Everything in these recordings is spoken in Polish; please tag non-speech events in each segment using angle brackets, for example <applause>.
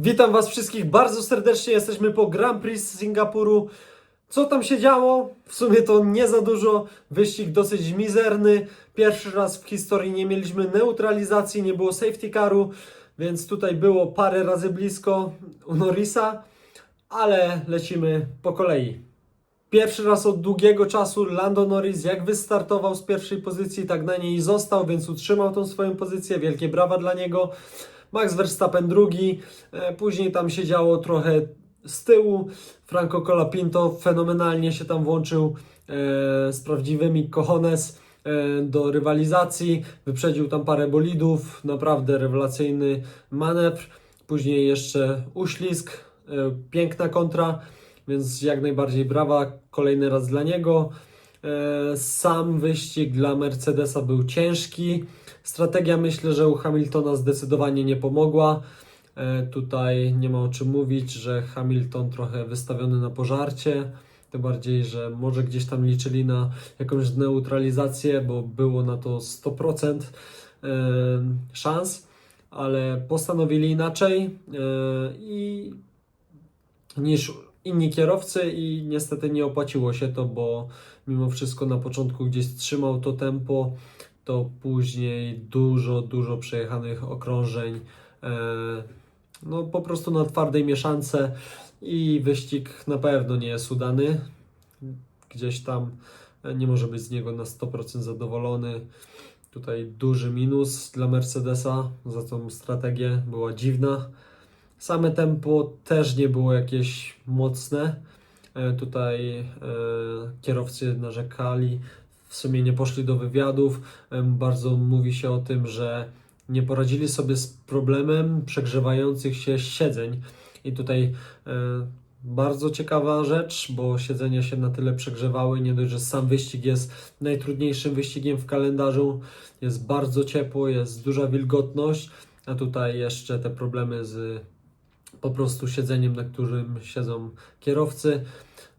Witam Was wszystkich bardzo serdecznie. Jesteśmy po Grand Prix z Singapuru. Co tam się działo? W sumie to nie za dużo. Wyścig dosyć mizerny. Pierwszy raz w historii nie mieliśmy neutralizacji, nie było safety caru, więc tutaj było parę razy blisko u Norrisa, ale lecimy po kolei. Pierwszy raz od długiego czasu Lando Norris jak wystartował z pierwszej pozycji, tak na niej został, więc utrzymał tą swoją pozycję. Wielkie brawa dla niego. Max Verstappen drugi, e, później tam się działo trochę z tyłu. Franco Colapinto fenomenalnie się tam włączył e, z prawdziwymi cojones e, do rywalizacji. Wyprzedził tam parę bolidów, naprawdę rewelacyjny manewr. Później jeszcze uślizg, piękna kontra, więc jak najbardziej brawa kolejny raz dla niego. E, Sam wyścig dla Mercedesa był ciężki. Strategia myślę, że u Hamiltona zdecydowanie nie pomogła. E, Tutaj nie ma o czym mówić, że Hamilton trochę wystawiony na pożarcie. Tym bardziej, że może gdzieś tam liczyli na jakąś neutralizację, bo było na to 100% e, szans, ale postanowili inaczej i niż inni kierowcy i niestety nie opłaciło się to, bo mimo wszystko na początku gdzieś trzymał to tempo, to później dużo, dużo przejechanych okrążeń, e, no po prostu na twardej mieszance i wyścig na pewno nie jest udany. Gdzieś tam e, nie może być z niego na 100% zadowolony. Tutaj duży minus dla Mercedesa za tą strategię, była dziwna. Same tempo też nie było jakieś mocne. E, Tutaj e, kierowcy narzekali, w sumie nie poszli do wywiadów. E, Bardzo mówi się o tym, że nie poradzili sobie z problemem przegrzewających się siedzeń. I tutaj bardzo ciekawa rzecz, bo siedzenia się na tyle przegrzewały. Nie dość, że sam wyścig jest najtrudniejszym wyścigiem w kalendarzu. Jest bardzo ciepło, jest duża wilgotność, a tutaj jeszcze te problemy z po prostu siedzeniem, na którym siedzą kierowcy.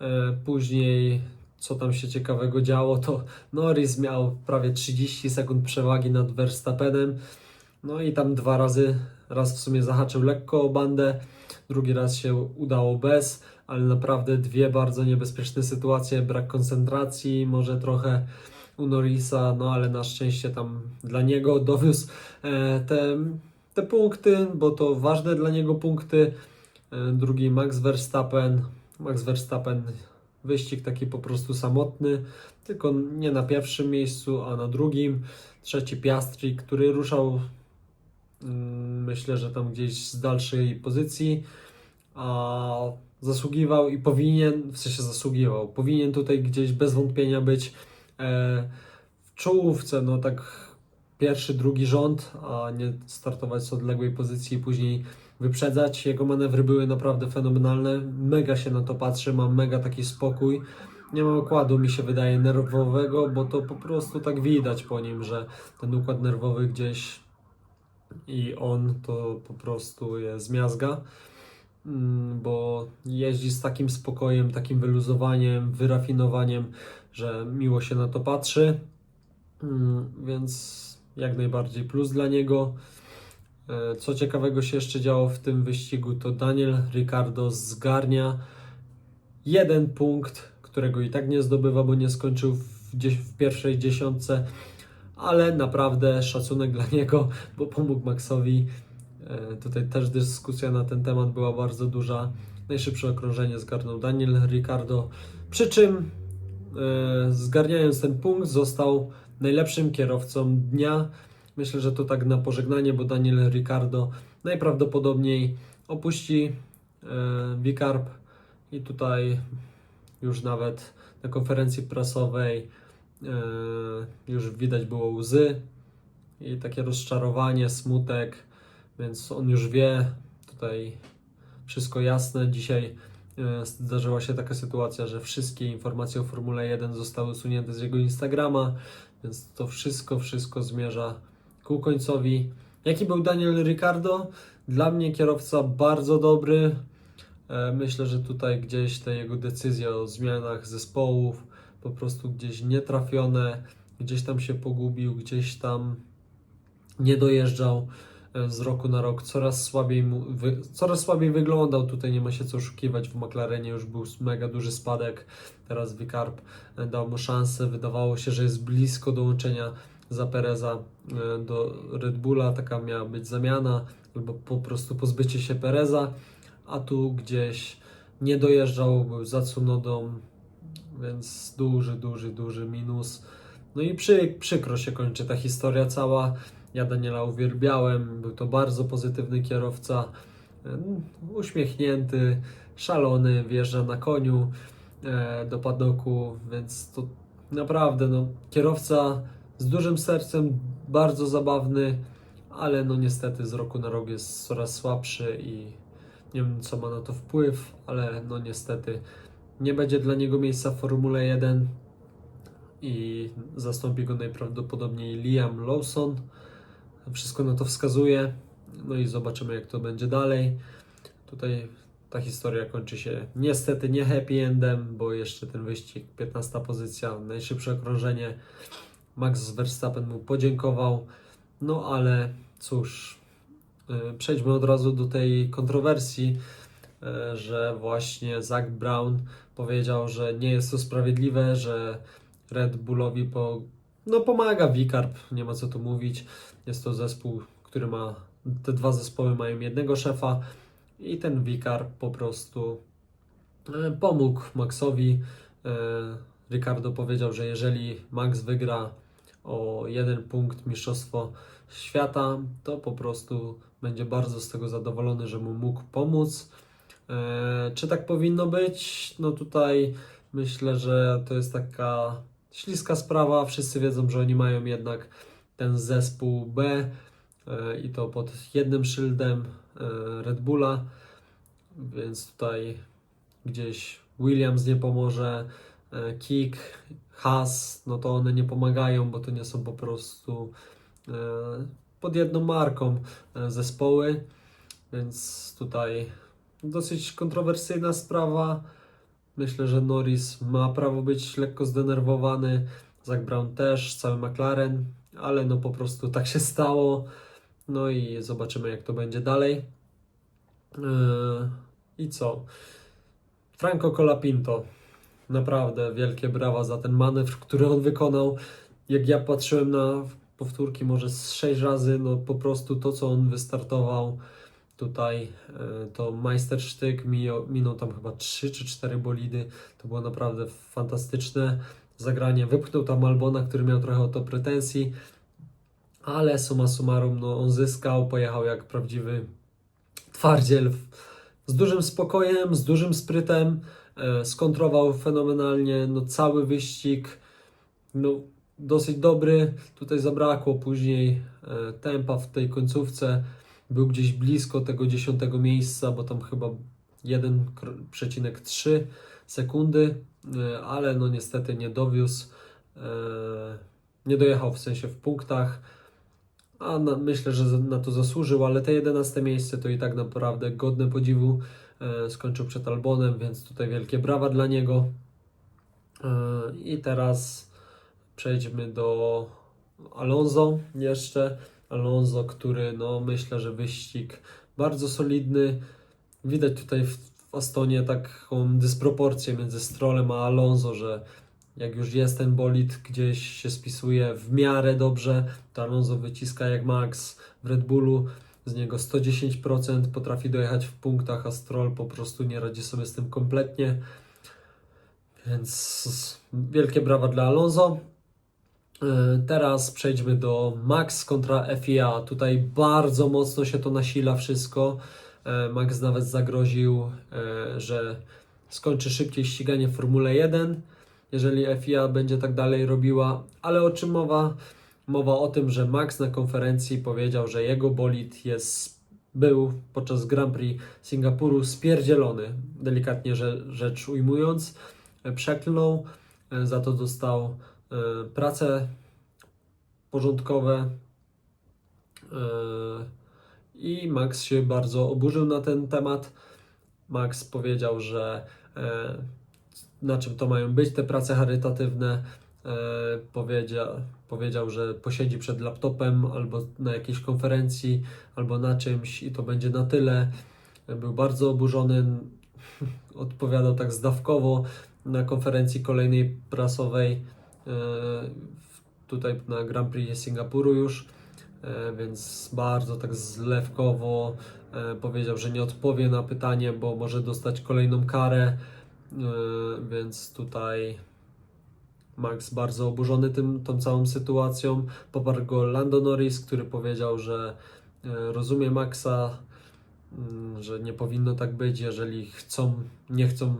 E, Później, co tam się ciekawego działo, to Norris miał prawie 30 sekund przewagi nad Verstappenem. No i tam dwa razy, raz w sumie zahaczył lekko o bandę, drugi raz się udało bez, ale naprawdę dwie bardzo niebezpieczne sytuacje, brak koncentracji, może trochę u Norrisa, no ale na szczęście tam dla niego dowiózł e, te, te punkty, bo to ważne dla niego punkty. E, drugi Max Verstappen, Max Verstappen wyścig taki po prostu samotny, tylko nie na pierwszym miejscu, a na drugim. Trzeci Piastri, który ruszał mm, myślę, że tam gdzieś z dalszej pozycji, a zasługiwał i powinien, w sensie zasługiwał, powinien tutaj gdzieś bez wątpienia być e, w czołówce, no tak pierwszy, drugi rząd, a nie startować z odległej pozycji i później wyprzedzać. Jego manewry były naprawdę fenomenalne. Mega się na to patrzy, mam mega taki spokój. Nie ma układu, mi się wydaje, nerwowego, bo to po prostu tak widać po nim, że ten układ nerwowy gdzieś i on to po prostu jest miazga, Mm, bo jeździ z takim spokojem, takim wyluzowaniem, wyrafinowaniem, że miło się na to patrzy, Mm, więc jak najbardziej plus dla niego. E, Co ciekawego się jeszcze działo w tym wyścigu, to Daniel Ricardo zgarnia jeden punkt, którego i tak nie zdobywa, bo nie skończył w, w pierwszej dziesiątce, ale naprawdę szacunek dla <laughs> niego, bo pomógł Maxowi. E, Tutaj też dyskusja na ten temat była bardzo duża. Najszybsze okrążenie zgarnął Daniel Ricardo, przy czym e, zgarniając ten punkt został najlepszym kierowcą dnia. Myślę, że to tak na pożegnanie, bo Daniel Ricardo najprawdopodobniej opuści e, Bicarb i tutaj już nawet na konferencji prasowej e, już widać było łzy i takie rozczarowanie, smutek, więc on już wie, tutaj wszystko jasne. Dzisiaj e, zdarzyła się taka sytuacja, że wszystkie informacje o Formule 1 zostały usunięte z jego Instagrama, więc to wszystko, wszystko zmierza ku końcowi. Jaki był Daniel Ricardo? Dla mnie kierowca bardzo dobry. E, Myślę, że tutaj gdzieś te jego decyzje o zmianach zespołów po prostu gdzieś nietrafione, gdzieś tam się pogubił, gdzieś tam nie dojeżdżał. E, z roku na rok coraz słabiej, mu, wy, coraz słabiej wyglądał. Tutaj nie ma się co oszukiwać. W McLarenie już był mega duży spadek. Teraz Vicarb e, dał mu szansę. Wydawało się, że jest blisko dołączenia za Pereza e, do Red Bulla. Taka miała być zamiana, albo po prostu pozbycie się Pereza. A tu gdzieś nie dojeżdżał, był za Tsunodą, więc duży, duży, duży minus. No i przy, przykro się kończy ta historia cała. Ja Daniela uwielbiałem, był to bardzo pozytywny kierowca, em, uśmiechnięty, szalony, wjeżdża na koniu e, do padoku, więc to naprawdę no, kierowca z dużym sercem, bardzo zabawny, ale no niestety z roku na rok jest coraz słabszy i nie wiem co ma na to wpływ, ale no niestety nie będzie dla niego miejsca w Formule 1 i zastąpi go najprawdopodobniej Liam Lawson. Wszystko na to wskazuje. No i zobaczymy, jak to będzie dalej. Tutaj ta historia kończy się niestety nie happy endem, bo jeszcze ten wyścig, 15 pozycja, najszybsze okrążenie. Max Verstappen mu podziękował. No ale cóż, yy, przejdźmy od razu do tej kontrowersji, yy, że właśnie Zach Brown powiedział, że nie jest to sprawiedliwe, że Red Bullowi po, no pomaga Vicarb, nie ma co tu mówić. Jest to zespół, który ma, te dwa zespoły mają jednego szefa i ten Vicarb po prostu e, pomógł Maxowi. E, Ricardo powiedział, że jeżeli Max wygra o jeden punkt Mistrzostwo Świata, to po prostu będzie bardzo z tego zadowolony, że mu mógł pomóc. E, Czy tak powinno być? No tutaj myślę, że to jest taka śliska sprawa. Wszyscy wiedzą, że oni mają jednak ten zespół B e, i to pod jednym szyldem e, Red Bulla, więc tutaj gdzieś Williams nie pomoże, e, Kik, Haas, no to one nie pomagają, bo to nie są po prostu pod jedną marką zespoły, więc tutaj dosyć kontrowersyjna sprawa. Myślę, że Norris ma prawo być lekko zdenerwowany, Zach Brown też, cały McLaren, ale no po prostu tak się stało. No i zobaczymy, jak to będzie dalej. Yy, I co? Franco Colapinto. Naprawdę wielkie brawa za ten manewr, który on wykonał. Jak ja patrzyłem na powtórki może z 6 razy, no po prostu to, co on wystartował tutaj, e, to majstersztyk, minął, tam chyba 3 czy 4 bolidy, to było naprawdę fantastyczne zagranie. Wypchnął tam Albona, który miał trochę o to pretensji, ale summa summarum, no on zyskał, pojechał jak prawdziwy twardziel, z dużym spokojem, z dużym sprytem, e, skontrował fenomenalnie, no cały wyścig, no dosyć dobry, tutaj zabrakło później e, tempa w tej końcówce, był gdzieś blisko tego dziesiątego miejsca, bo tam chyba 1,3 sekundy, e, ale no niestety nie dowiózł, e, nie dojechał w sensie w punktach, a na, myślę, że na to zasłużył, ale te 11 miejsce to i tak naprawdę godne podziwu, e, skończył przed Albonem, więc tutaj wielkie brawa dla niego. I teraz przejdźmy do Alonso jeszcze. Alonso, który no myślę, że wyścig bardzo solidny. Widać tutaj w, w Astonie taką dysproporcję między Strollem a Alonso, że jak już jest ten bolid gdzieś się spisuje w miarę dobrze, to Alonso wyciska jak Max w Red Bullu. Z niego 110% potrafi dojechać w punktach, a Stroll po prostu nie radzi sobie z tym kompletnie. Więc wielkie brawa dla Alonso. E, Teraz przejdźmy do Max kontra FIA. Tutaj bardzo mocno się to nasila wszystko. E, Max nawet zagroził, e, że skończy szybciej ściganie Formule 1, jeżeli FIA będzie tak dalej robiła. Ale o czym mowa? Mowa o tym, że Max na konferencji powiedział, że jego bolid jest, był podczas Grand Prix Singapuru spierdzielony, delikatnie rze- rzecz ujmując. Przeklnął, za to dostał prace porządkowe e, i Max się bardzo oburzył na ten temat. Max powiedział, że e, na czym to mają być te prace charytatywne, powiedział, powiedział, że posiedzi przed laptopem albo na jakiejś konferencji, albo na czymś i to będzie na tyle. Był bardzo oburzony, <laughs> odpowiadał tak zdawkowo na konferencji kolejnej prasowej tutaj na Grand Prix Singapuru już, e, więc bardzo tak zlewkowo e, powiedział, że nie odpowie na pytanie, bo może dostać kolejną karę, e, więc tutaj Max bardzo oburzony tym, tą całą sytuacją. Poparł go Lando Norris, który powiedział, że e, rozumie Maxa, mm, że nie powinno tak być, jeżeli chcą, nie chcą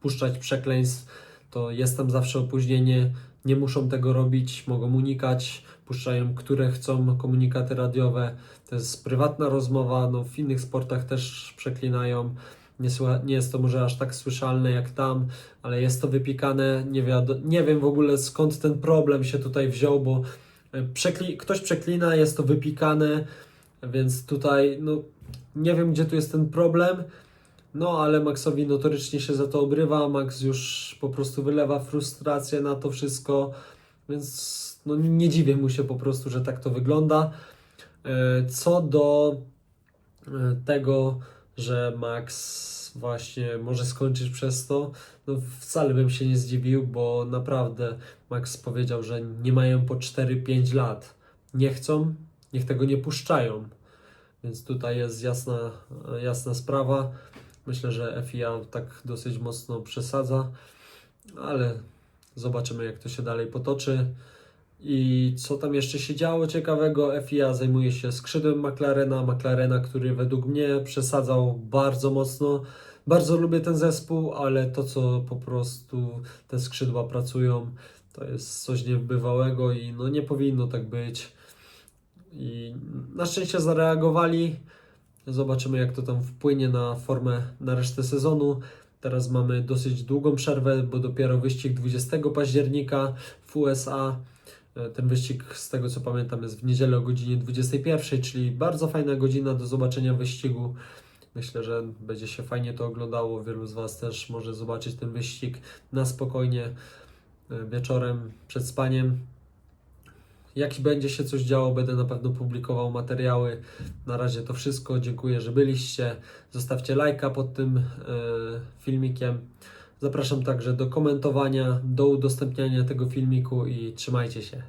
puszczać przekleństw, to jest tam zawsze opóźnienie, nie muszą tego robić, mogą unikać, puszczają, które chcą komunikaty radiowe, to jest prywatna rozmowa, no w innych sportach też przeklinają, nie, nie jest to może aż tak słyszalne jak tam, ale jest to wypikane, nie, nie wiem w ogóle skąd ten problem się tutaj wziął, bo e, przekli- ktoś przeklina, jest to wypikane, więc tutaj no nie wiem gdzie tu jest ten problem, no ale Maxowi notorycznie się za to obrywa, Max już po prostu wylewa frustrację na to wszystko, więc no nie, dziwię mu się po prostu, że tak to wygląda. E, Co do e, tego, że Max właśnie może skończyć przez to, no wcale bym się nie zdziwił, bo naprawdę Max powiedział, że nie mają po 4-5 lat. Nie chcą, niech tego nie puszczają. Więc tutaj jest jasna, jasna sprawa. Myślę, że FIA tak dosyć mocno przesadza, ale zobaczymy, jak to się dalej potoczy. I co tam jeszcze się działo ciekawego? FIA zajmuje się skrzydłem McLarena, McLarena, który według mnie przesadzał bardzo mocno. Bardzo lubię ten zespół, ale to, co po prostu te skrzydła pracują, to jest coś niebywałego i no nie powinno tak być. I na szczęście zareagowali. Zobaczymy, jak to tam wpłynie na formę na resztę sezonu. Teraz mamy dosyć długą przerwę, bo dopiero wyścig 20 października w USA. E, Ten wyścig, z tego co pamiętam, jest w niedzielę o godzinie 21, czyli bardzo fajna godzina do zobaczenia wyścigu. Myślę, że będzie się fajnie to oglądało. Wielu z Was też może zobaczyć ten wyścig na spokojnie e, wieczorem przed spaniem. Jak będzie się coś działo, będę na pewno publikował materiały. Na razie to wszystko. Dziękuję, że byliście. Zostawcie lajka pod tym e, filmikiem. Zapraszam także do komentowania, do udostępniania tego filmiku i trzymajcie się.